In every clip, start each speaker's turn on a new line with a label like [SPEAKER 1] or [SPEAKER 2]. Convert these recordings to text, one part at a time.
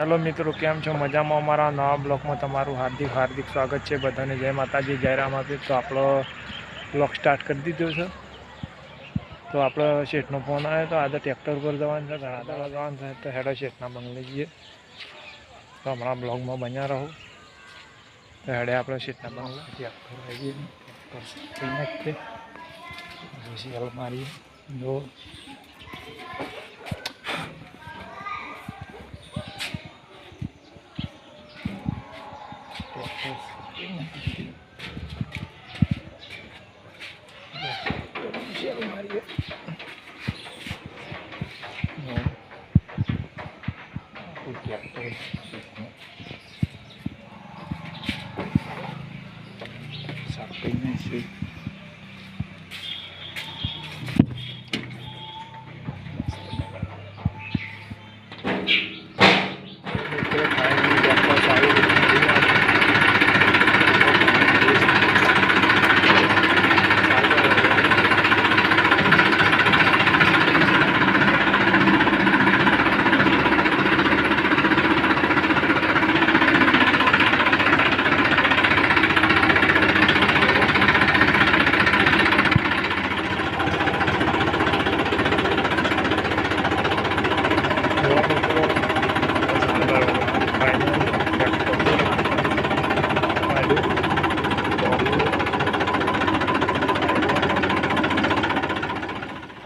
[SPEAKER 1] Hello મિત્રો, કેમ છો? મજામાં અમારા નવા બ્લોગમાં તમારું હાર્દિક હાર્દિક સ્વાગત છે. બધાને જય માતાજી, જય રામ આપી. તો આપણો બ્લોગ સ્ટાર્ટ કરી દીધો છે. તો આપણો શેઠનો ફોન આવ્યો તો આજે ટ્રેક્ટર પર જવાનું છે. ઘણા દાડા જવાનું છે. તો હેડો શેઠના બંગલે જઈએ. તો હમણાં બ્લોગમાં બન્યા રહો. તો હેડે આપણે શેઠના બંગલે ટ્રેક્ટર આવી ટ્રેક્ટર થઈને જ તે પછી અલમારી જો Sapinya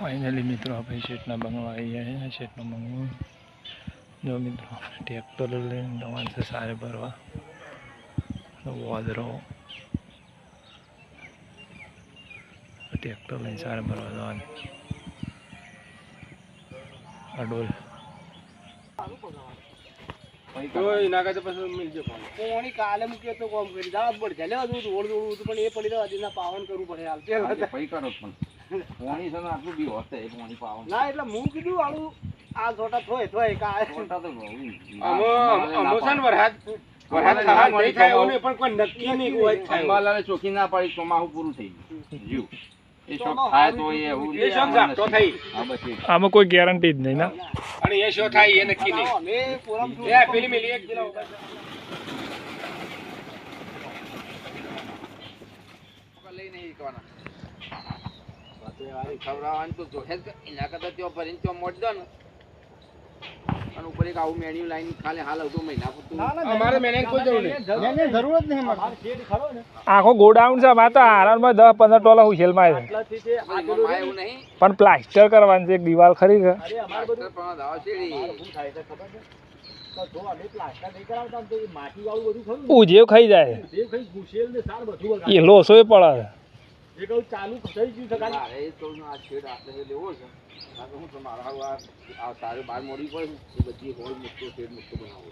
[SPEAKER 1] ફાઇનલી મિત્રો આપણે શેઠના બંગલા આવી ગયા છે શેઠનો બંગલો. જો મિત્રો ટ્રેક્ટર લઈને જવાનું છે સારે ભરવા. વાદરો ટ્રેક્ટર લઈને સારે ભરવા જવાનું. અડોલ.
[SPEAKER 2] કોણી કાલે મૂકે તો કોમ કરી. જવા જ પડશે પણ એ પડી રહ્યા દીના પાવન કરવું પડે હાલ.
[SPEAKER 3] પણ છે ને આટલું બી હોત એ પોણી પાવ
[SPEAKER 2] ના એટલે હું કીધું આલું આ છોટા થોય થોય કા
[SPEAKER 3] છોટા તો બહુ
[SPEAKER 2] અમો વરહાદ ને વરસાદ વરસાદ થાય નહીં, પણ કોઈ નક્કી નહીં એવું.
[SPEAKER 3] અંબાલાલે ચોખી ના પાડી ચોમાહું પૂરું થઈ ગયું. જીવ. એ શોખ થાય તો એ એવું
[SPEAKER 2] એ શોખ ઝાપટો થઈ.
[SPEAKER 3] હા બસ એ.
[SPEAKER 1] આમાં કોઈ ગેરંટી જ નહીં ના.
[SPEAKER 2] અને એ શું થાય એ નક્કી નહીં. એ પેલી મેલી એક કિલો
[SPEAKER 3] લઈ નહીં એકવાના ખવડાવવાનું તો જોહે જ એના કરતા ત્યાં ભરીને ત્યાં મોટ દો ને. અને ઉપર એક આવું મેન્યુ લાઈન ખાલી હાલ હતું મહિના પૂરતું.
[SPEAKER 2] અમારે મેને કોઈ જરૂર નહીં. જરૂર જ નહીં અમારે. શેડ ખરો ને.
[SPEAKER 1] આખો ગોડાઉન છે માતા આરામમાં દસ પંદર ટોલા છે.
[SPEAKER 2] તે
[SPEAKER 3] એવું નહીં.
[SPEAKER 1] પણ પ્લાસ્ટર કરવાનું છે એક દિવાલ ખરી છે.
[SPEAKER 2] અરે અમારે બધું
[SPEAKER 3] પણ દાવા શેરી.
[SPEAKER 2] શું થાય છે ખબર છે? તો જો અમે પ્લાસ્ટર નહીં કરાવતા ને તો એ માટી વાળું બધું ખરું ને,
[SPEAKER 1] ઉજેવ ખાઈ જાય. એ લોસો પડે
[SPEAKER 2] જે કહું, ચાલુ થઈ ગયું છે.
[SPEAKER 3] મારે તો આ છેડ આપણે લેવો છે કારણ હું તમારા હાવ આ આ તારે બાર મોડી પડે એ બધી હોલ મૂકતો છેડ મૂકતો બનાવો